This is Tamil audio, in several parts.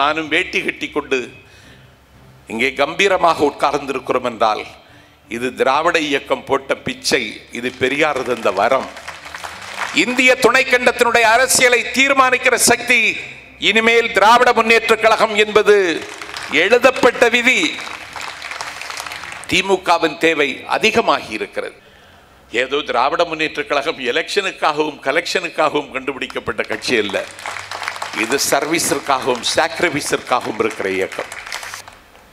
நானும் வேட்டி கட்டி கொண்டு இங்கே கம்பீரமாக உட்கார்ந்திருக்கிறோம் என்றால் இது திராவிட இயக்கம் போட்ட பிச்சை இது பெரியார் தந்த வரம். இந்திய துணைக்கண்டத்தினுடைய அரசியலை தீர்மானிக்கிற சக்தி இனிமேல் திராவிட முன்னேற்ற கழகம் என்பது எழுதப்பட்ட விதி. திமுகவின் தேவை அதிகமாகி இருக்கிறது. ஏதோ திராவிட முன்னேற்ற கழகம் எலெக்ஷனுக்காகவும் கலெக்ஷனுக்காகவும் கண்டுபிடிக்கப்பட்ட கட்சி அல்ல. இது சர்வீஸிற்காகவும் சாக்ரிஃபீஸிற்காகவும் இருக்கிற இயக்கம்.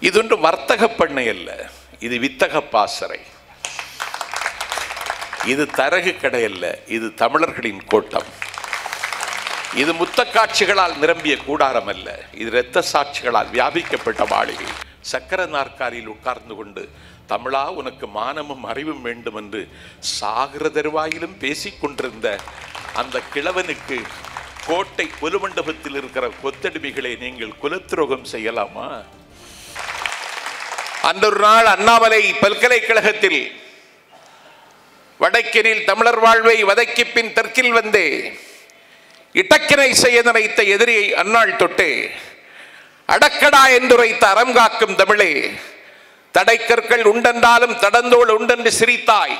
இது ஒன்று வர்த்தக பண்ணை அல்ல இது வித்தக பாசறை. இது தரகு கடை அல்ல இது தமிழர்களின் கோட்டம். இது முத்த காட்சிகளால் நிரம்பிய கூடாரம் அல்ல இது இரத்த சாட்சிகளால் வியாபிக்கப்பட்ட மாளிகை. சக்கர நாற்காலியில் உட்கார்ந்து கொண்டு தமிழா உனக்கு மானமும் அறிவும் வேண்டும் என்று சாகிற தருவாயிலும் பேசிக் கொண்டிருந்த அந்த கிழவனுக்கு கோட்டை குலுமண்டபத்தில் இருக்கிற கொத்தடிமைகளை நீங்கள் குலத்துரோகம் செய்யலாமா? அன்றொரு நாள் அண்ணாமலை பல்கலைக்கழகத்தில் வடக்கினில் தமிழர் வாழ்வை வதக்கி பின் தெற்கில் வந்தே இட்டக்கினை செய்ய நினைத்த எதிரியை அன்னாள் தொட்டே அடக்கடா என்றுரைத்த அறம் காக்கும் தமிழே தடைக்கற்கள் உண்டென்றாலும் தடந்தோள் உண்டென்று சிரித்தாய்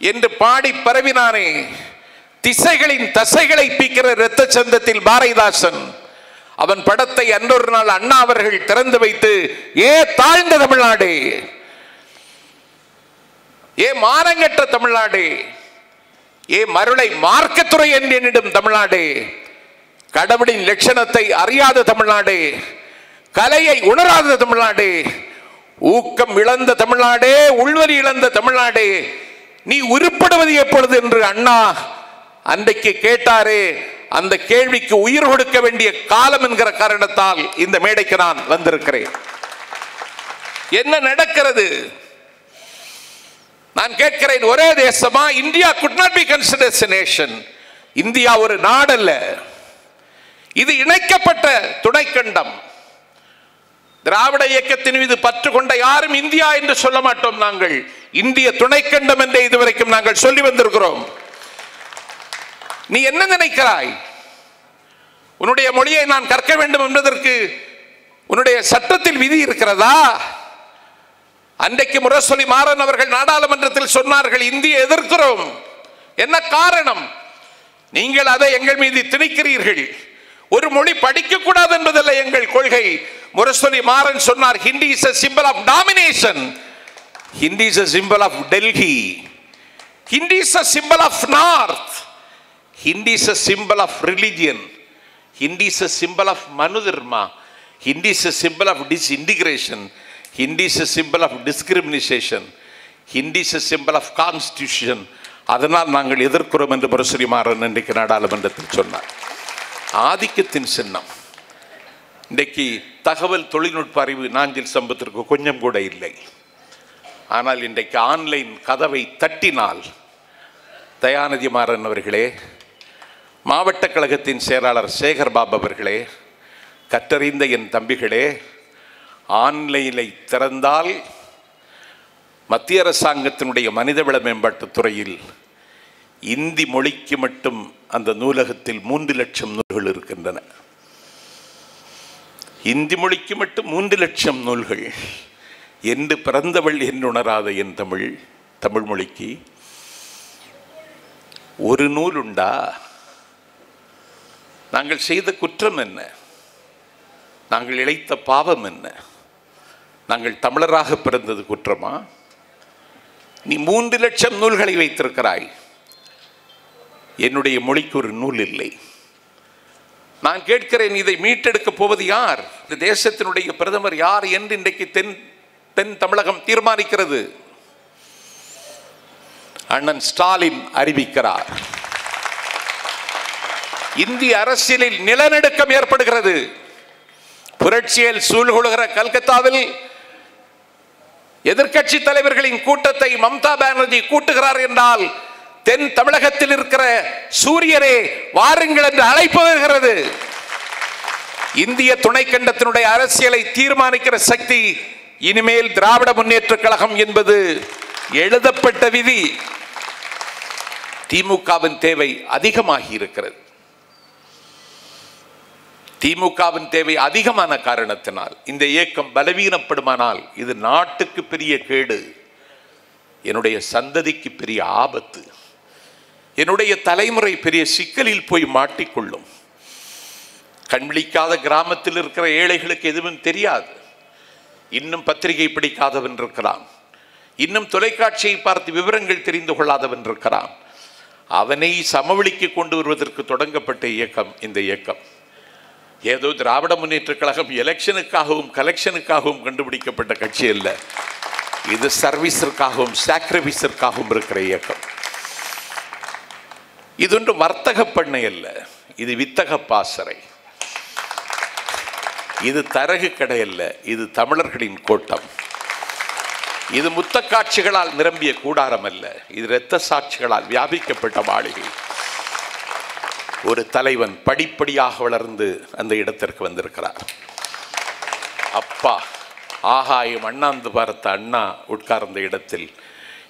என்று பாடி பரவினானே திசைகளின் தசைகளை பீக்கிற இரத்த சந்தத்தில் பாரதிதாசன். அவன் படத்தை அன்றொரு நாள் அண்ணா அவர்கள் திறந்து வைத்து ஏ தாழ்ந்த தமிழ்நாடு! ஏ மானங்கற்ற தமிழ்நாடு! ஏ மருளை மார்க்கத்துறை என்னிடம் தமிழ்நாடு! கடவுளின் லட்சணத்தை அறியாத தமிழ்நாடு! கலையை உணராத தமிழ்நாடு! ஊக்கம் இழந்த தமிழ்நாடே! உள்வரி இழந்த தமிழ்நாடு! நீ உருப்படுவது எப்பொழுது? என்று அண்ணா அன்றைக்கு கேட்டாரே அந்த கேள்விக்கு உயிர் கொடுக்க வேண்டிய காலம் என்கிற காரணத்தால் இந்த மேடைக்கு நான் வந்திருக்கிறேன். என்ன நடக்கிறது? நான் கேட்கிறேன் ஒரே தேசமா? India could not be considers nation India ஒரு நாடல்ல. இது இணைக்கப்பட்ட துணைக்கண்டம். திராவிட இயக்கத்தின் மீது பற்று கொண்ட யாரும் இந்தியா என்று சொல்ல மாட்டோம் நாங்கள். இந்திய துணைக்கண்டம் என்றே இதுவரைக்கும் நாங்கள் சொல்லி வந்திருக்கிறோம். நீ என்ன நினைக்கிறாய்? உன்னுடைய மொழியை நான் கற்க வேண்டும் என்பதற்கு உன்னுடைய சட்டத்தில் விதி இருக்கிறதா? அன்றைக்கு முரசொலி மாறன் அவர்கள் நாடாளுமன்றத்தில் சொன்னார்கள் இந்திய எதிர்க்கிறோம். என்ன காரணம்? நீங்கள் அதை எங்கள் மீது திணிக்கிறீர்கள். ஒரு மொழி படிக்கக்கூடாது என்பதல்ல எங்கள் கொள்கை. முரசொலி மாறன் சொன்னார் Hindi is a symbol of domination Hindi is a symbol of Delhi Hindi is a symbol of north Hindi is a symbol of religion. Hindi is a symbol of Manu Dharma Hindi is a symbol of disintegration. Hindi is a symbol of discrimination. Hindi is a symbol of constitution. அதனால் நாங்கள் எதிர்க்கிறோம் என்று பரசுரிமாறன் இன்றைக்கு நாடாளுமன்றத்தில் சொன்னார். ஆதிக்கத்தின் சின்னம். இன்றைக்கு தகவல் தொழில்நுட்ப அறிவு நாஞ்சில் சம்பத்திற்கு கொஞ்சம் கூட இல்லை. ஆனால் இன்றைக்கு ஆன்லைன் கதவை தட்டினால் தயாநிதி மாறன் அவர்களே மாவட்ட கழகத்தின் செயலாளர் சேகர் பாப் அவர்களே கற்றறிந்த என் தம்பிகளே ஆன்லைனை திறந்தால் மத்திய அரசாங்கத்தினுடைய மனிதவள மேம்பாட்டுத் துறையில் இந்தி மொழிக்கு மட்டும் அந்த நூலகத்தில் மூன்று லட்சம் நூல்கள் இருக்கின்றன. இந்தி மொழிக்கு மட்டும் மூன்று லட்சம் நூல்கள் என்று பிறந்தவள் என்று உணராத என் தமிழ் தமிழ் மொழிக்கு ஒரு நூல் உண்டா? நாங்கள் செய்த குற்றம் என்ன? நாங்கள் இழைத்த பாவம் என்ன? நாங்கள் தமிழராக பிறந்தது குற்றமா? நீ மூன்று லட்சம் நூல்களை வைத்திருக்கிறாய். என்னுடைய மொழிக்கு ஒரு நூல் இல்லை. நான் கேட்கிறேன் இதை மீட்டெடுக்க போவது யார்? இந்த தேசத்தினுடைய பிரதமர் யார் என்று இன்றைக்கு தென் தென் தமிழகம் தீர்மானிக்கிறது. அண்ணன் ஸ்டாலின் அறிவிக்கிறார். இந்திய அரசியலில் நிலநடுக்கம் ஏற்படுகிறது. புரட்சியில் சூழ்கொள்கிற கல்கத்தாவில் எதிர்க்கட்சி தலைவர்களின் கூட்டத்தை மம்தா பானர்ஜி கூட்டுகிறார் என்றால் தென் தமிழகத்தில் இருக்கிற சூரியனே வாருங்கள் என்று அழைப்பு வருகிறது. இந்திய துணைக்கண்டத்தினுடைய அரசியலை தீர்மானிக்கிற சக்தி இனிமேல் திராவிட முன்னேற்ற கழகம் என்பது எழுதப்பட்ட விதி. திமுகவின் தேவை அதிகமாகி இருக்கிறது. திமுகவின் தேவை அதிகமான காரணத்தினால் இந்த இயக்கம் பலவீனப்படுமானால் இது நாட்டுக்கு பெரிய கேடு. என்னுடைய சந்ததிக்கு பெரிய ஆபத்து. என்னுடைய தலைமுறை பெரிய சிக்கலில் போய் மாட்டிக்கொள்ளும். கண்விழிக்காத கிராமத்தில் இருக்கிற ஏழைகளுக்கு எதுவும் தெரியாது. இன்னும் பத்திரிகை பிடிக்காதவன் இருக்கிறான். இன்னும் தொலைக்காட்சியை பார்த்து விவரங்கள் தெரிந்து கொள்ளாதவன் இருக்கிறான். அவனை சமவெளிக்கு கொண்டு வருவதற்கு தொடங்கப்பட்ட இயக்கம் இந்த இயக்கம். ஏதோ திராவிட முன்னேற்ற கழகம் எலெக்ஷனுக்காகவும் கலெக்ஷனுக்காகவும் கண்டுபிடிக்கப்பட்ட கட்சி அல்ல. இது சர்வீஸிற்காகவும் சாக்ரிஃபைஸிற்காகவும் இருக்கிற இயக்கம். இது ஒன்று வர்த்தக பண்ணை அல்ல. இது வித்தக பாசறை. இது தரகு கடை அல்ல. இது தமிழர்களின் கோட்டம். இது முத்த காட்சிகளால் நிரம்பிய கூடாரம் அல்ல. இது இரத்த சாட்சிகளால் வியாபிக்கப்பட்ட மாளிகை. ஒரு தலைவன் படிப்படியாக வளர்ந்து அந்த இடத்திற்கு வந்திருக்கிறார். அப்பா ஆகாயம் அண்ணாந்து பார்த்த அண்ணா உட்கார்ந்த இடத்தில்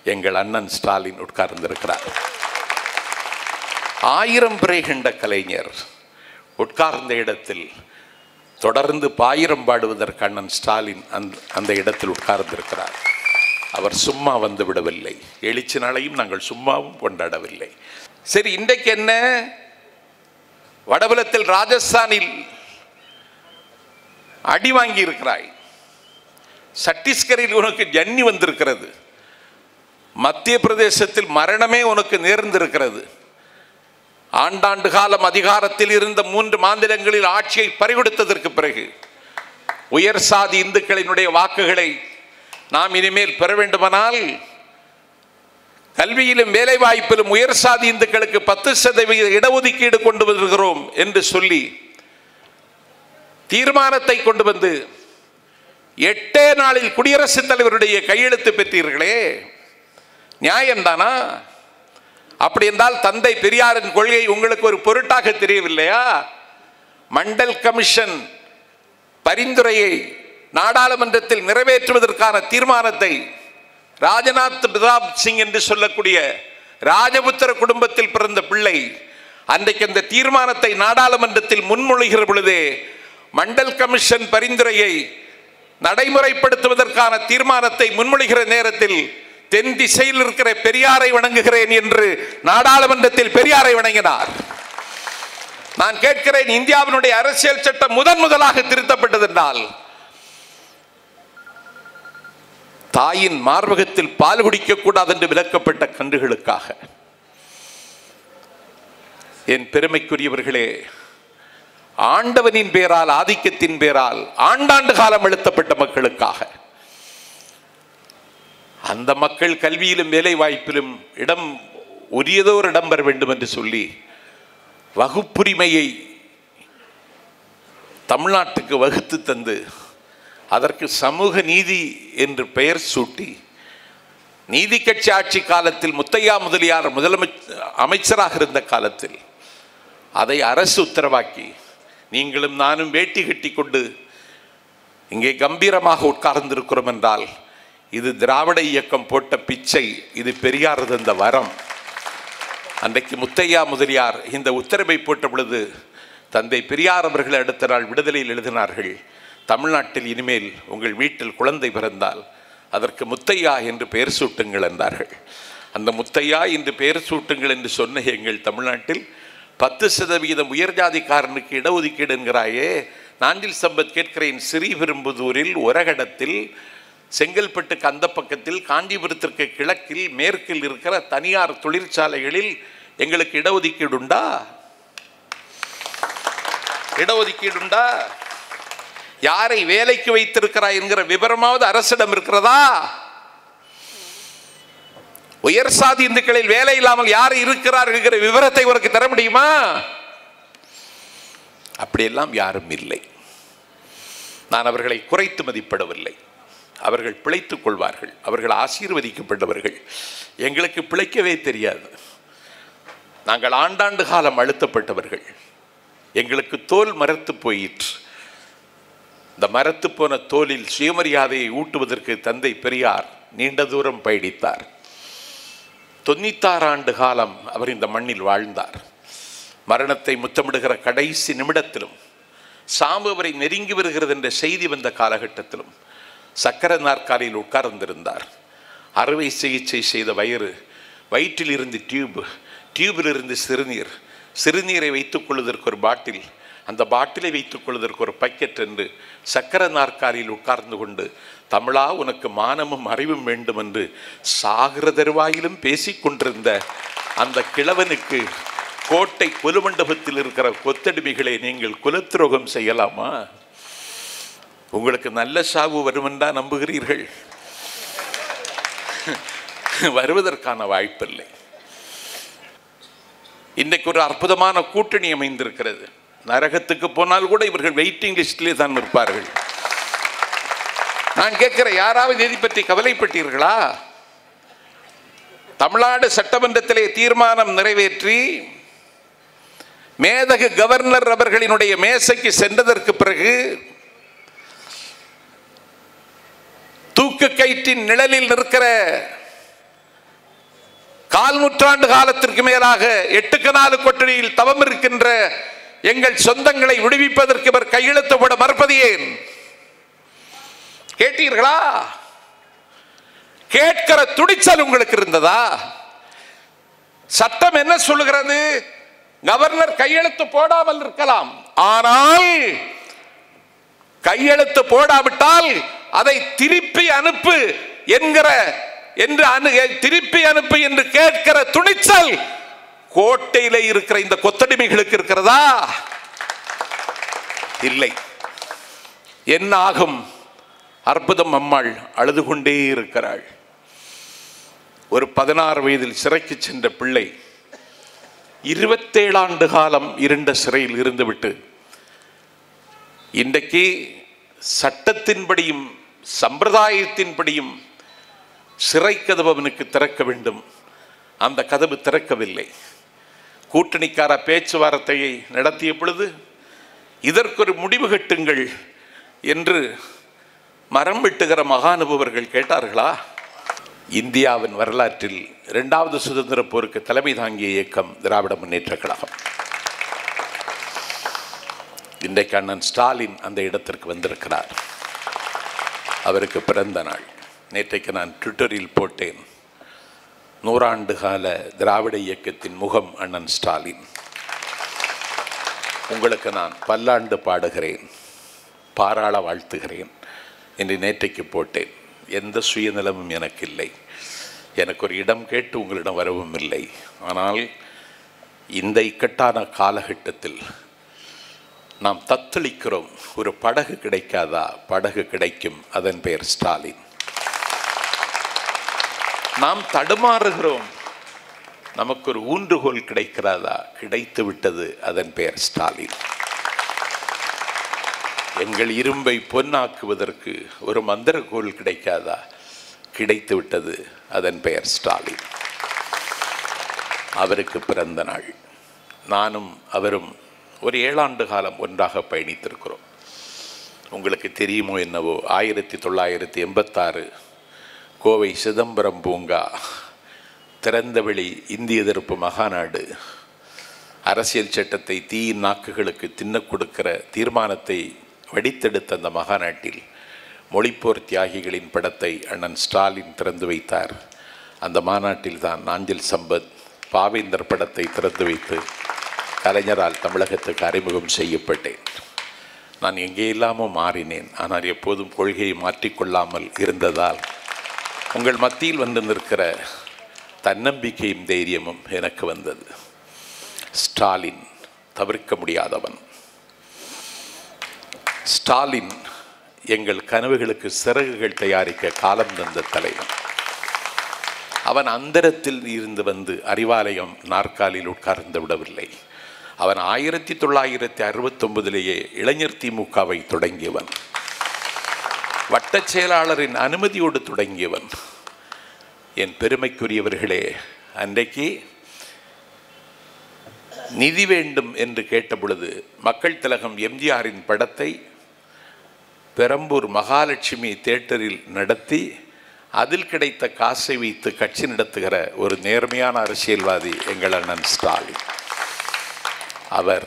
எங்கள் அண்ணன் ஸ்டாலின் உட்கார்ந்திருக்கிறார். ஆயிரம் பிறை கண்ட கலைஞர் உட்கார்ந்த இடத்தில் தொடர்ந்து பாயிரம் பாடுவதற்கு அண்ணன் ஸ்டாலின் அந்த அந்த இடத்தில் உட்கார்ந்திருக்கிறார். அவர் சும்மா வந்து விடவில்லை. எழுச்சி நாளையும் நாங்கள் சும்மாவும் கொண்டாடவில்லை. சரி இன்றைக்கு என்ன? வடபுலத்தில் ராஜஸ்தானில் அடி வாங்கி இருக்கிறாய் சத்தீஸ்கரில் உனக்கு ஜன்னி வந்திருக்கிறது. மத்திய பிரதேசத்தில் மரணமே உனக்கு நேர்ந்திருக்கிறது. ஆண்டாண்டு காலம் அதிகாரத்தில் இருந்த மூன்று மாநிலங்களில் ஆட்சியை பறிகொடுத்ததற்கு பிறகு உயர் சாதி இந்துக்களினுடைய வாக்குகளை நாம் இனிமேல் பெற வேண்டுமானால் கல்வியிலும் வேலை வாய்ப்பிலும் உயர் சாதி இந்துக்களுக்கு பத்து சதவீத இடஒதுக்கீடு கொண்டு வருகிறோம் என்று சொல்லி தீர்மானத்தை கொண்டு வந்து எட்டே நாளில் குடியரசுத் தலைவருடைய கையெழுத்து பெற்றீர்களே. நியாயம்தானா? அப்படி என்றால் தந்தை பெரியாரின் கொள்கை உங்களுக்கு ஒரு பொருட்டாக தெரியவில்லையா? மண்டல் கமிஷன் பரிந்துரையை நாடாளுமன்றத்தில் நிறைவேற்றுவதற்கான தீர்மானத்தை ராஜநாத் பிரதாப் சிங் என்று சொல்லக்கூடிய ராஜபுத்திர குடும்பத்தில் பிறந்த பிள்ளை அன்றைக்கு அந்த தீர்மானத்தை நாடாளுமன்றத்தில் முன்மொழிகிற பொழுதே மண்டல் கமிஷன் பரிந்துரையை நடைமுறைப்படுத்துவதற்கான தீர்மானத்தை முன்மொழிகிற நேரத்தில் தென் திசையில் இருக்கிற பெரியாரை வணங்குகிறேன் என்று நாடாளுமன்றத்தில் பெரியாரை வணங்கினார். நான் கேட்கிறேன் இந்தியாவினுடைய அரசியல் சட்டம் முதன் முதலாக திருத்தப்பட்டது என்றால் தாயின் மார்பகத்தில் பால் குடிக்கக்கூடாது என்று விலக்கப்பட்ட கன்றுகளுக்காக. என் பெருமைக்குரியவர்களே ஆண்டவனின் பேரால் ஆதிக்கத்தின் பேரால் ஆண்டாண்டு காலம் அழுத்தப்பட்ட மக்களுக்காக. அந்த மக்கள் கல்வியிலும் வேலை வாய்ப்பிலும் இடம் உரியதோர் இடம் பெற வேண்டும் என்று சொல்லி வகுப்புரிமையை தமிழ்நாட்டுக்கு வகுத்து தந்து அதற்கு சமூக நீதி என்று பெயர் சூட்டி நீதி கட்சி ஆட்சி காலத்தில் முத்தையா முதலியார் முதலமைச்சர் அமைச்சராக இருந்த காலத்தில் அதை அரசு உத்தரவாக்கி நீங்களும் நானும் வேட்டி கட்டி கொண்டு இங்கே கம்பீரமாக உட்கார்ந்திருக்கிறோம் என்றால் இது திராவிட இயக்கம் போட்ட பிச்சை இது பெரியார் தந்த வரம். அன்றைக்கு முத்தையா முதலியார் இந்த உத்தரவை போட்ட பொழுது தந்தை பெரியார் அவர்கள் அடுத்த நாள் விடுதலையில் எழுதினார்கள். தமிழ்நாட்டில் இனிமேல் உங்கள் வீட்டில் குழந்தை பிறந்தால் அதற்கு முத்தையா என்று பெயர் சூட்டுங்கள் என்றார்கள். அந்த முத்தையா என்று பெயர் சூட்டுங்கள் என்று சொன்ன எங்கள் தமிழ்நாட்டில் பத்து சதவீதம் உயர்ஜாதிக்காரனுக்கு இடஒதுக்கீடு என்கிறாயே. நாஞ்சில் சம்பத் கேட்கிறேன். ஸ்ரீபெரும்புதூரில் ஒரகடத்தில் செங்கல்பட்டுக்கு அந்த பக்கத்தில் காஞ்சிபுரத்திற்கு கிழக்கில் மேற்கில் இருக்கிற தனியார் தொழிற்சாலைகளில் எங்களுக்கு இடஒதுக்கீடு உண்டா? இடஒதுக்கீடு உண்டா? யாரை வேலைக்கு வைத்திருக்கிறாய் என்கிற விவரமாவது அரசிடம் இருக்கிறதா? உயர் சாதி இந்துக்களில் வேலை இல்லாமல் யார் இருக்கிறார் என்கிற விவரத்தை உனக்கு தர முடியுமா? அப்படியெல்லாம் யாரும் இல்லை. நான் அவர்களை குறைத்து மதிப்பிடவில்லை. அவர்கள் பிழைத்துக் கொள்வார்கள். அவர்கள் ஆசீர்வதிக்கப்பட்டவர்கள். எங்களுக்கு பிழைக்கவே தெரியாது. நாங்கள் ஆண்டாண்டு காலம் அழுத்தப்பட்டவர்கள். எங்களுக்கு தோல் மரத்து போயிற்று. இந்த மரத்து போன தோலில் சுயமரியாதையை ஊட்டுவதற்கு தந்தை பெரியார் நீண்ட தூரம் பயணித்தார். தொண்ணூத்தாறு ஆண்டு காலம் அவர் இந்த மண்ணில் வாழ்ந்தார். மரணத்தை முத்தமிடுகிற கடைசி நிமிடத்திலும் சாம்பு அவரை நெருங்கி வருகிறது என்ற செய்தி வந்த காலகட்டத்திலும் சக்கர நாற்காலியில் உட்கார்ந்திருந்தார். அறுவை சிகிச்சை செய்த வயிறு வயிற்றில் இருந்து டியூப் டியூபில் இருந்து சிறுநீர். சிறுநீரை வைத்துக் கொள்வதற்கு ஒரு பாட்டில் அந்த பாட்டிலை வைத்துக் கொள்வதற்கு ஒரு பக்கெட் என்று சக்கர நாற்காலியில் உட்கார்ந்து கொண்டு தமிழா உனக்கு மானமும் அறிவும் வேண்டும் என்று சாகிற தருவாயிலும் பேசிக் கொண்டிருந்த அந்த கிழவனுக்கு கோட்டை கொலுமண்டபத்தில் இருக்கிற கொத்தடிமைகளை நீங்கள் குலத்துரோகம் செய்யலாமா? உங்களுக்கு நல்ல சாவு வருமென்றா நம்புகிறீர்கள். வருவதற்கான வாய்ப்பில்லை. இன்றைக்கு ஒரு அற்புதமான கூட்டணி அமைந்திருக்கிறது. நரகத்துக்கு போனால் கூட இவர்கள் வெயிட்டிங் லிஸ்டிலே தான் இருப்பார்கள். நான் கேட்கிற யாராவது இதை பற்றி கவலைப்பட்டீர்களா? தமிழ்நாடு சட்டமன்றத்திலே தீர்மானம் நிறைவேற்றி மேதகு கவர்னர் அவர்களினுடைய மேசைக்கு சென்றதற்கு பிறகு தூக்கு கயிற்றின் நிழலில் நிற்கிற கால் நூற்றாண்டு காலத்திற்கு மேலாக எட்டுக்கு நாலு கொட்டடியில் தவம் இருக்கின்ற எங்கள் சொந்தங்களை விடுவிப்பதற்கு இவர் கையெழுத்து போட மறுப்பது ஏன் கேட்டீர்களா? கேட்கிற துடிச்சல் உங்களுக்கு இருந்ததா? சட்டம் என்ன சொல்லுகிறது? கவர்னர் கையெழுத்து போடாமல் இருக்கலாம். ஆனால் கையெழுத்து போடாவிட்டால் அதை திருப்பி அனுப்பு என்கிற என்று திருப்பி அனுப்பு என்று கேட்கிற துணிச்சல் கோட்டையில இருக்கிற இந்த கொத்தடிமைகளுக்கு இருக்கிறதா? இல்லை. என்ன ஆகும்? அற்புதம் அம்மாள் அழுது கொண்டே இருக்கிறாள். ஒரு பதினாறு வயதில் சிறைக்கு சென்ற பிள்ளை இருபத்தேழு ஆண்டு காலம் இருண்ட சிறையில் இருந்துவிட்டு இன்றைக்கு சட்டத்தின்படியும் சம்பிரதாயத்தின்படியும் சிறை கதவு அவனுக்கு திறக்க வேண்டும். அந்த கதவு திறக்கவில்லை. கூட்டணிக்கார பேச்சுவார்த்தையை நடத்திய பொழுது இதற்கொரு முடிவு கட்டுங்கள் என்று மரம் வெட்டுகிற மகானுபவர்கள் கேட்டார்களா? இந்தியாவின் வரலாற்றில் இரண்டாவது சுதந்திர போருக்கு தலைமை தாங்கிய இயக்கம் திராவிட முன்னேற்ற கழகம். இன்றைக்கு அண்ணன் ஸ்டாலின் அந்த இடத்திற்கு வந்திருக்கிறார். அவருக்கு பிறந்த நாள். நேற்றைக்கு நான் ட்விட்டரில் போட்டேன். நூறாண்டு கால திராவிட இயக்கத்தின் முகம் அண்ணன் ஸ்டாலின். உங்களுக்கு நான் பல்லாண்டு பாடுகிறேன் பாராள வாழ்த்துகிறேன் என்று நேற்றைக்கு போட்டேன். எந்த சுயநலமும் எனக்கு இல்லை எனக்கு ஒரு இடம் கேட்டு உங்களிடம் வரவும் இல்லை. ஆனால் இந்த இக்கட்டான காலகட்டத்தில் நாம் தத்தளிக்கிறோம் ஒரு படகு கிடைக்காதா? படகு கிடைக்கும் அதன் பெயர் ஸ்டாலின். நாம் தடுமாறுகிறோம். நமக்கு ஒரு ஊன்றுகோல் கிடைக்கிறதா? கிடைத்து விட்டது அதன் பெயர் ஸ்டாலின். எங்கள் இரும்பை பொன்னாக்குவதற்கு ஒரு மந்திரக்கோல் கிடைக்காதா? கிடைத்து விட்டது அதன் பெயர் ஸ்டாலின். அவருக்கு பிறந்த நாள். நானும் அவரும் ஒரு ஏழாண்டு காலம் ஒன்றாக பயணித்திருக்கிறோம். உங்களுக்கு தெரியுமோ என்னவோ ஆயிரத்தி தொள்ளாயிரத்தி எண்பத்தாறு கோவை சிதம்பரம் பூங்கா திறந்தவெளி இந்திய எதிர்ப்பு மகாநாடு. அரசியல் சட்டத்தை தீயின் நாக்குகளுக்கு தின்ன கொடுக்கிற தீர்மானத்தை வடித்தெடுத்த அந்த மகாநாட்டில் மொழிப்போர் தியாகிகளின் படத்தை அண்ணன் ஸ்டாலின் திறந்து வைத்தார். அந்த மாநாட்டில் தான் நாஞ்சில் சம்பத் பாவேந்தர் படத்தை திறந்து வைத்து கலைஞரால் தமிழகத்துக்கு அறிமுகம் செய்யப்பட்டேன். நான் எங்கே மாறினேன். ஆனால் எப்போதும் கொள்கையை மாற்றிக்கொள்ளாமல் இருந்ததால் உங்கள் மத்தியில் வந்து நிற்கிற தன்னம்பிக்கையும் தைரியமும் எனக்கு வந்தது. ஸ்டாலின் தவிர்க்க முடியாதவன். ஸ்டாலின் எங்கள் கனவுகளுக்கு சிறகுகள் தயாரிக்க காலம் தந்த தலைவன். அவன் அந்தரத்தில் இருந்து வந்து அறிவாலயம் நாற்காலில் உட்கார்ந்து விடவில்லை. அவன் ஆயிரத்தி தொள்ளாயிரத்தி அறுபத்தொன்பதிலேயே இளைஞர் திமுகவை தொடங்கியவன். வட்டச் செயலாளரின் அனுமதியோடு தொடங்கியவன். என் பெருமைக்குரியவர்களே அன்றைக்கு நிதி வேண்டும் என்று கேட்ட பொழுது மக்கள் திலகம் எம்ஜிஆரின் படத்தை பெரம்பூர் மகாலட்சுமி தேட்டரில் நடத்தி அதில் கிடைத்த காசை வைத்து கட்சி நடத்துகிற ஒரு நேர்மையான அரசியல்வாதி எங்கள் அண்ணன் ஸ்டாலின். அவர்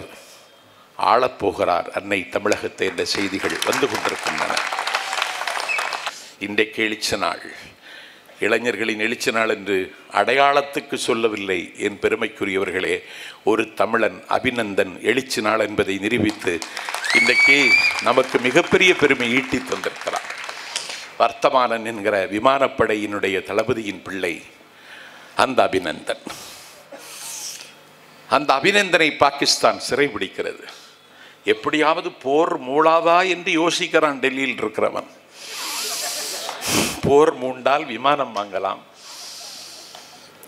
ஆளப்போகிறார். அன்னை தமிழகத்தை என்ற செய்திகள் வந்து கொண்டிருக்கின்றன. இன்றைக்கு எழுச்ச நாள். இளைஞர்களின் எழுச்சி நாள் என்று அடையாளத்துக்கு சொல்லவில்லை என் பெருமைக்குரியவர்களே ஒரு தமிழன் அபிநந்தன் எழுச்சி நாள் என்பதை நிரூபித்து இன்றைக்கு நமக்கு மிகப்பெரிய பெருமை ஈட்டி தந்திருக்கிறார். வர்த்தமானன் என்கிற விமானப்படையினுடைய தளபதியின் பிள்ளை அந்த அபிநந்தன். அந்த அபிநந்தனை பாகிஸ்தான் சிறைபிடிக்கிறது. எப்படியாவது போர் மூளாதா என்று யோசிக்கிறான் டெல்லியில் இருக்கிறவன். போர் மூண்டால் விமானம் வாங்கலாம்.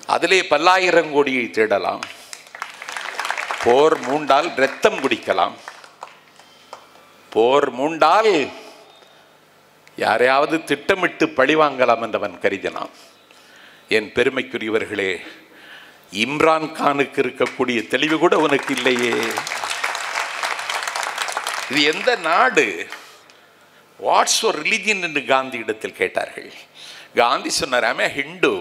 அதிலே பல்லாயிரம் கோடியை தேடலாம். போர் மூண்டால் ரத்தம் குடிக்கலாம். போர் மூண்டால் யாரையாவது திட்டமிட்டு பழி வாங்கலாம் என்றவன் கருதினான். என் பெருமைக்குரியவர்களே இம்ரான் கானுக்கு இருக்கக்கூடிய தெளிவு கூட உனக்கு இல்லையே. இது எந்த நாடு? வாட்ஸ் ஒரு ரிலிஜியன் என்று காந்தி இடத்தில் கேட்டார்கள். காந்தி சொன்னார் ஆமே ஹிந்து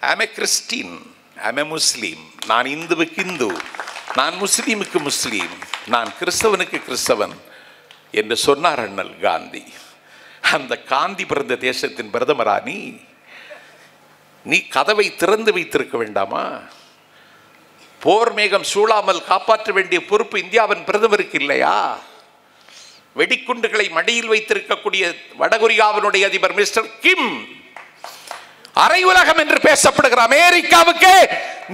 ஆமே கிறிஸ்டின் ஆமே முஸ்லீம் நான் இந்துவுக்கு இந்து. நான் முஸ்லீமுக்கு முஸ்லீம். நான் கிறிஸ்தவனுக்கு கிறிஸ்தவன். என்று சொன்னார் அண்ணல் காந்தி. அந்த காந்தி பிறந்த தேசத்தின் பிரதமரா நீ? நீ கதவை திறந்து வைத்திருக்க வேண்டாமா? போர் மேகம் சூழாமல் காப்பாற்ற வேண்டிய பொறுப்பு இந்தியாவின் பிரதமருக்கு இல்லையா? வெடிக்குண்டுகளை மடியில் வைத்திருக்கக்கூடிய வடகொரியாவினுடைய அதிபர் மிஸ்டர் கிம். அரை உலகம் என்று பேசப்படுகிற அமெரிக்காவுக்கு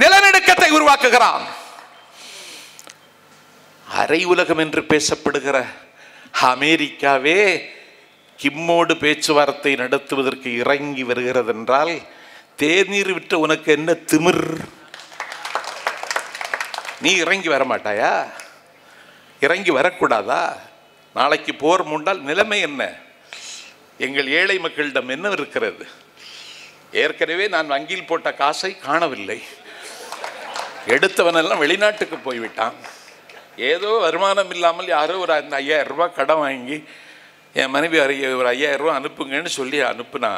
நிலநடுக்கத்தை உருவாக்குகிறான். அரை உலகம் என்று பேசப்படுகிற அமெரிக்காவே கிம்மோடு பேச்சுவார்த்தை நடத்துவதற்கு இறங்கி வருகிறது என்றால் தேநீர் விட்ட உனக்கு என்ன திமிர்? நீ இறங்கி வர மாட்டாயா? இறங்கி வரக்கூடாதா? நாளைக்கு போர் மூண்டால் நிலைமை என்ன? எங்கள் ஏழை மக்களிடம் என்ன இருக்கிறது? ஏற்கனவே நான் வங்கியில் போட்ட காசை காணவில்லை. எடுத்தவனெல்லாம் வெளிநாட்டுக்கு போய்விட்டான். ஏதோ வருமானம் இல்லாமல் யாரோ ஒரு அந்த ஐயாயிரம் ரூபாய் கடன் வாங்கி என் மனைவி ஒரு ஐயாயிரம் ரூபா அனுப்புங்கன்னு சொல்லி அனுப்புனா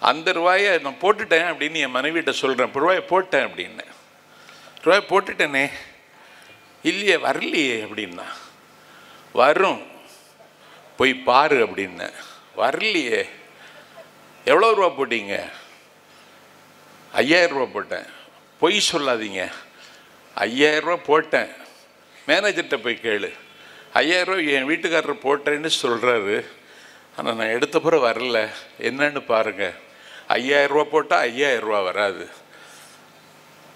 அந்த ரூபாயை நான் போட்டுட்டேன் அப்படின்னு என் மனைவிட்ட சொல்கிறேன் ரூபாயை போட்டேன் அப்படின்னு. ரூபாய் போட்டுட்டேனே. இல்லையே வரலையே அப்படின்னா. வரும். போய் பாரு அப்படின்னு. வரலையே. எவ்வளோ ரூபா போட்டீங்க? ஐயாயிரம் ரூபா போட்டேன். பொய் சொல்லாதீங்க. ஐயாயிரம் ரூபா போட்டேன். மேனேஜர்கிட்ட போய் கேளு. ஐயாயிரம் ரூபா என் வீட்டுக்காரர் போட்டேன்னு சொல்கிறாரு ஆனால் நான் எடுத்த பிறகு வரல. என்னன்னு பாருங்கள் ஐயாயிரம் ரூபா போட்டால் ஐயாயிரம் ரூபா வராது.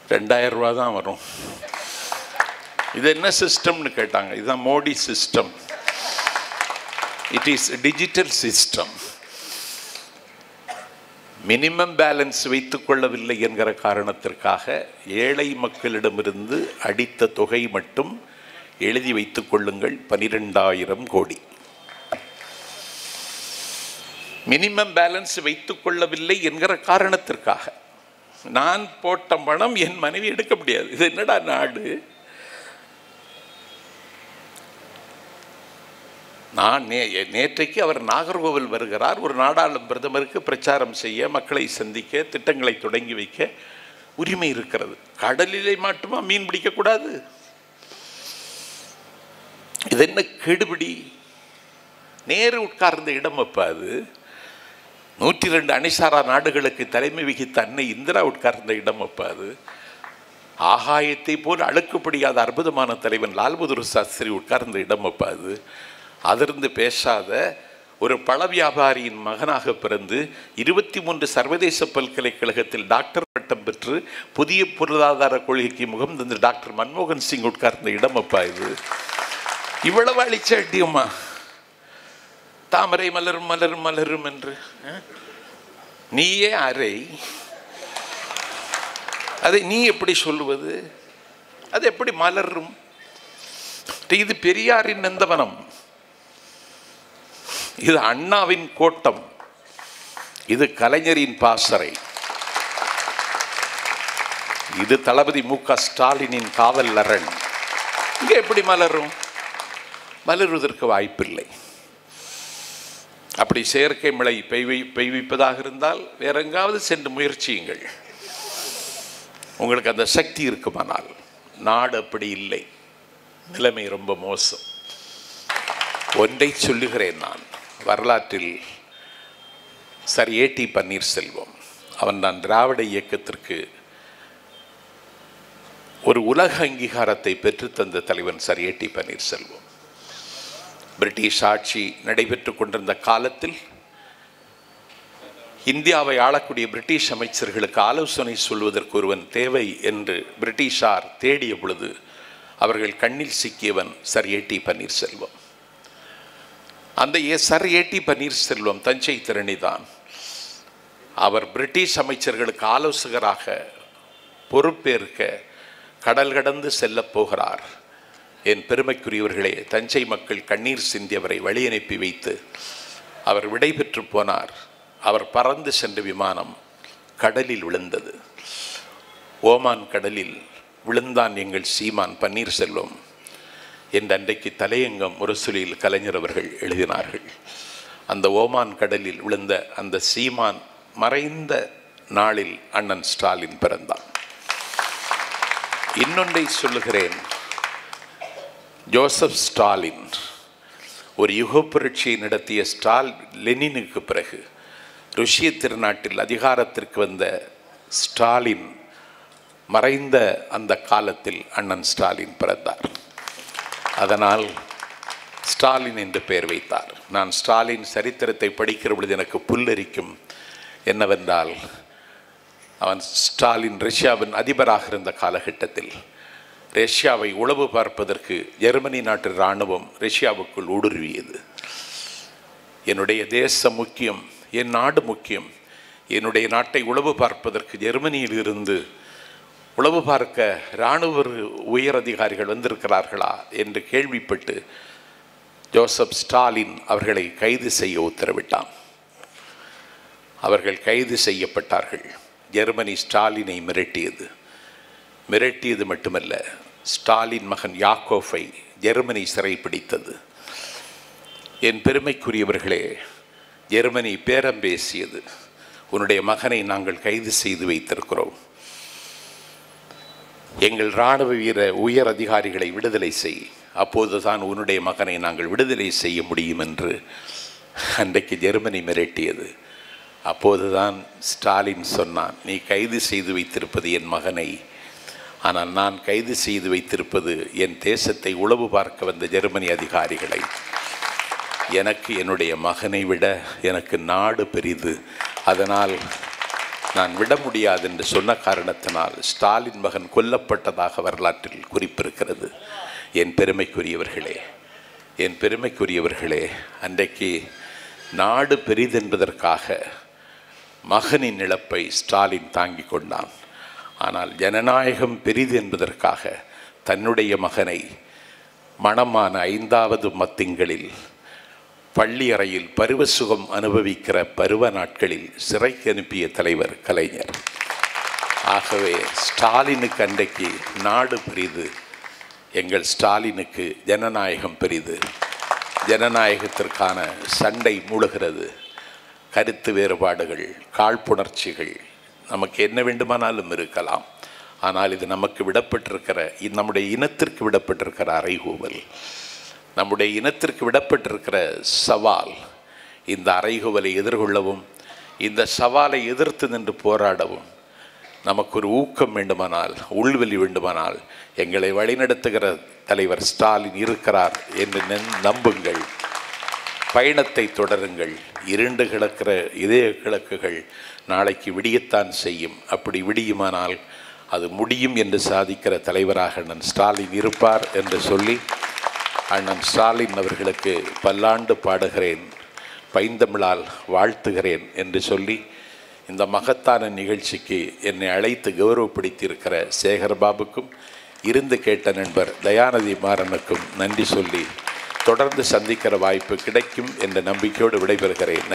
ரெண்டாயிரம் ரூபா தான் வரும். இது என்ன சிஸ்டம்னு கேட்டாங்க. இதுதான் Modi system it is digital system minimum balance வைத்துக் கொள்ளவில்லை என்கிற காரணத்திற்காக ஏழை மக்களிடமிருந்து அடித்த தொகை மட்டும் எழுதி வைத்துக் கொள்ளுங்கள். பனிரெண்டாயிரம் கோடி. மினிமம் பேலன்ஸ் வைத்துக் கொள்ளவில்லை என்கிற காரணத்திற்காக நான் போட்ட பணம் என் மனைவி எடுக்க முடியாது. இது என்னடா நாடு? நான் நே நேற்றைக்கு அவர் நாகர்கோவில் வருகிறார். ஒரு நாடாளும் பிரதமருக்கு பிரச்சாரம் செய்ய மக்களை சந்திக்க திட்டங்களை தொடங்கி வைக்க உரிமை இருக்கிறது. கடலிலே மட்டுமா மீன் பிடிக்கக்கூடாது இது என்ன கெடுபிடி? நேரு உட்கார்ந்த இடம் அப்ப அது. நூற்றி ரெண்டு அணிசாரா நாடுகளுக்கு தலைமை வகித்த அன்னை இந்திரா உட்கார்ந்த இடம் அப்ப அது. ஆகாயத்தை போல் அழுக்குப்படியாத அற்புதமான தலைவன் லால்பகதூர் சாஸ்திரி உட்கார்ந்த இடம் அது. அதிர்ந்து பேசாத ஒரு பழ வியாபாரியின் மகனாக பிறந்து இருபத்தி மூன்று சர்வதேச பல்கலைக்கழகத்தில் டாக்டர் பட்டம் பெற்று புதிய பொருளாதார கொள்கைக்கு முகம் தந்து டாக்டர் மன்மோகன் சிங் உட்கார்ந்த இடம் அப்பா இது. இவ்வளவு அழிச்சட்டியம்மா தாமரை மலரும் மலரும் மலரும் என்று நீயே அறை அதை நீ எப்படி சொல்லுவது? அது எப்படி மலரும்? இது பெரியாரின் நந்தவனம். இது அண்ணாவின் கோட்டம். இது கலைஞரின் பாசறை. இது தளபதி மு க ஸ்டாலினின் காவல் அரண். இங்கே எப்படி மலரும்? மலருவதற்கு வாய்ப்பில்லை. அப்படி செயற்கை மழை பெய்வி பெய்விப்பதாக இருந்தால் வேற எங்காவது சென்று முயற்சியுங்கள். உங்களுக்கு அந்த சக்தி இருக்குமானால் நாடு அப்படி இல்லை. நிலைமை ரொம்ப மோசம். ஒன்றை சொல்லுகிறேன் நான். வரலாற்றில் சர் ஏடி பன்னீர்செல்வம். அவன் நான் திராவிட இயக்கத்திற்கு ஒரு உலக அங்கீகாரத்தை பெற்றுத்தந்த தலைவன் சர் ஏடி பன்னீர்செல்வம். பிரிட்டிஷ் ஆட்சி நடைபெற்று கொண்டிருந்த காலத்தில் இந்தியாவை ஆளக்கூடிய பிரிட்டிஷ் அமைச்சர்களுக்கு ஆலோசனை சொல்வதற்கு ஒருவன் தேவை என்று பிரிட்டிஷார் தேடிய பொழுது அவர்கள் கண்ணில் சிக்கியவன் சர் ஏடி பன்னீர்செல்வம். அந்த S R sir A T Panneerselvam Thanjai திறனிதான் அவர் பிரிட்டிஷ் அமைச்சர்களுக்கு ஆலோசகராக பொறுப்பேற்க கடல் கடந்து செல்லப் போகிறார். என் பெருமைக்குரியவர்களே தஞ்சை மக்கள் கண்ணீர் சிந்தியவரை வழி அனுப்பி வைத்து அவர் விடைபெற்று போனார். அவர் பறந்து சென்ற விமானம் கடலில் விழுந்தது. ஓமான் கடலில் விழுந்தான் எங்கள் சீமான் பன்னீர்செல்வம் என்று அன்றைக்கு தலையங்கம் முரசொலியில் கலைஞர் அவர்கள் எழுதினார்கள். அந்த ஓமான் கடலில் விழுந்த அந்த சீமான் மறைந்த நாளில் அண்ணன் ஸ்டாலின் பிறந்தான். இன்னொன்றை சொல்லுகிறேன். ஜோசப் ஸ்டாலின் ஒரு யுக புரட்சியை நடத்திய ஸ்டால் லெனினுக்கு பிறகு ருஷ்ய திருநாட்டில் அதிகாரத்திற்கு வந்த ஸ்டாலின் மறைந்த அந்த காலத்தில் அண்ணன் ஸ்டாலின் பிறந்தார். அதனால் ஸ்டாலின் என்று பெயர் வைத்தார். நான் ஸ்டாலின் சரித்திரத்தை படிக்கிற பொழுது எனக்கு புல்லரிக்கும். என்னவென்றால் அவன் ஸ்டாலின் ரஷ்யாவின் அதிபராக இருந்த காலகட்டத்தில் ரஷ்யாவை உளவு பார்ப்பதற்கு ஜெர்மனி நாட்டு இராணுவம் ரஷ்யாவுக்குள் ஊடுருவியது. என்னுடைய தேசம் முக்கியம் என் நாடு முக்கியம் என்னுடைய நாட்டை உளவு பார்ப்பதற்கு ஜெர்மனியில் இருந்து உளவு பார்க்க இராணுவ உயர் அதிகாரிகள் வந்திருக்கிறார்களா என்று கேள்விப்பட்டு ஜோசப் ஸ்டாலின் அவர்களை கைது செய்ய உத்தரவிட்டான். அவர்கள் கைது செய்யப்பட்டார்கள். ஜெர்மனி ஸ்டாலினை மிரட்டியது. மிரட்டியது மட்டுமல்ல ஸ்டாலின் மகன் யாக்கோஃபை ஜெர்மனி சிறைப்பிடித்தது என் பெருமைக்குரியவர்களே ஜெர்மனி பேரம் பேசியது உன்னுடைய மகனை நாங்கள் கைது செய்து வைத்திருக்கிறோம். எங்கள் இராணுவ வீர உயர் அதிகாரிகளை விடுதலை செய். அப்போதுதான் உன்னுடைய மகனை நாங்கள் விடுதலை செய்ய முடியும் என்று அன்றைக்கு ஜெர்மனி மிரட்டியது. அப்போதுதான் ஸ்டாலின் சொன்னான் நீ கைது செய்து வைத்திருப்பது என் மகனை. ஆனால் நான் கைது செய்து வைத்திருப்பது என் தேசத்தை உளவு பார்க்க வந்த ஜெர்மனி அதிகாரிகளை. எனக்கு என்னுடைய மகனை விட எனக்கு நாடு பெரிது. அதனால் நான் விட முடியாது என்று சொன்ன காரணத்தினால் ஸ்டாலின் மகன் கொல்லப்பட்டதாக வரலாற்றில் குறிப்பிருக்கிறது. என் பெருமைக்குரியவர்களே என் பெருமைக்குரியவர்களே அன்றைக்கு நாடு பெரிதென்பதற்காக மகனின் இழப்பை ஸ்டாலின் தாங்கிக் கொண்டான். ஆனால் ஜனநாயகம் பெரிது என்பதற்காக தன்னுடைய மகனை மணமான ஐந்தாவது மத்திங்களில் பள்ளி அறையில் பருவ சுகம் அனுபவிக்கிற பருவ நாட்களில் சிறைக்கு அனுப்பிய தலைவர் கலைஞர். ஆகவே ஸ்டாலினுக்கு அன்றைக்கு நாடு பெரிது. எங்கள் ஸ்டாலினுக்கு ஜனநாயகம் பெரிது. ஜனநாயகத்திற்கான சண்டை மூழுகிறது கருத்து வேறுபாடுகள் காழ்ப்புணர்ச்சிகள் நமக்கு என்ன வேண்டுமானாலும் இருக்கலாம். ஆனால் இது நமக்கு விடப்பட்டிருக்கிற நம்முடைய இனத்திற்கு விடப்பட்டிருக்கிற அறைகூவல். நம்முடைய இனத்திற்கு விடப்பட்டிருக்கிற சவால் இந்த அறைகுவலை எதிர்கொள்ளவும் இந்த சவாலை எதிர்த்து நின்று போராடவும் நமக்கு ஒரு ஊக்கம் வேண்டுமானால் உள்வெளி வேண்டுமானால் எங்களை வழிநடத்துகிற தலைவர் ஸ்டாலின் இருக்கிறார் என்று நென்- நம்புங்கள். பயணத்தை தொடருங்கள். இருண்டு கிடக்கிற இதய கிழக்குகள் நாளைக்கு விடியத்தான் செய்யும். அப்படி விடியுமானால் அது முடியும் என்று சாதிக்கிற தலைவராக நான் ஸ்டாலின் இருப்பார் என்று சொல்லி அண்ணன் ஸ்டாலின் அவர்களுக்கு பல்லாண்டு பாடுகிறேன் பைந்தமிழால் வாழ்த்துகிறேன் என்று சொல்லி இந்த மகத்தான நிகழ்ச்சிக்கு என்னை அழைத்து கௌரவப்படுத்தியிருக்கிற சேகர்பாபுக்கும் இருந்து கேட்ட நண்பர் தயாநிதி மாறனுக்கும் நன்றி சொல்லி தொடர்ந்து சந்திக்கிற வாய்ப்பு கிடைக்கும் என்ற நம்பிக்கையோடு விடைபெறுகிறேன்.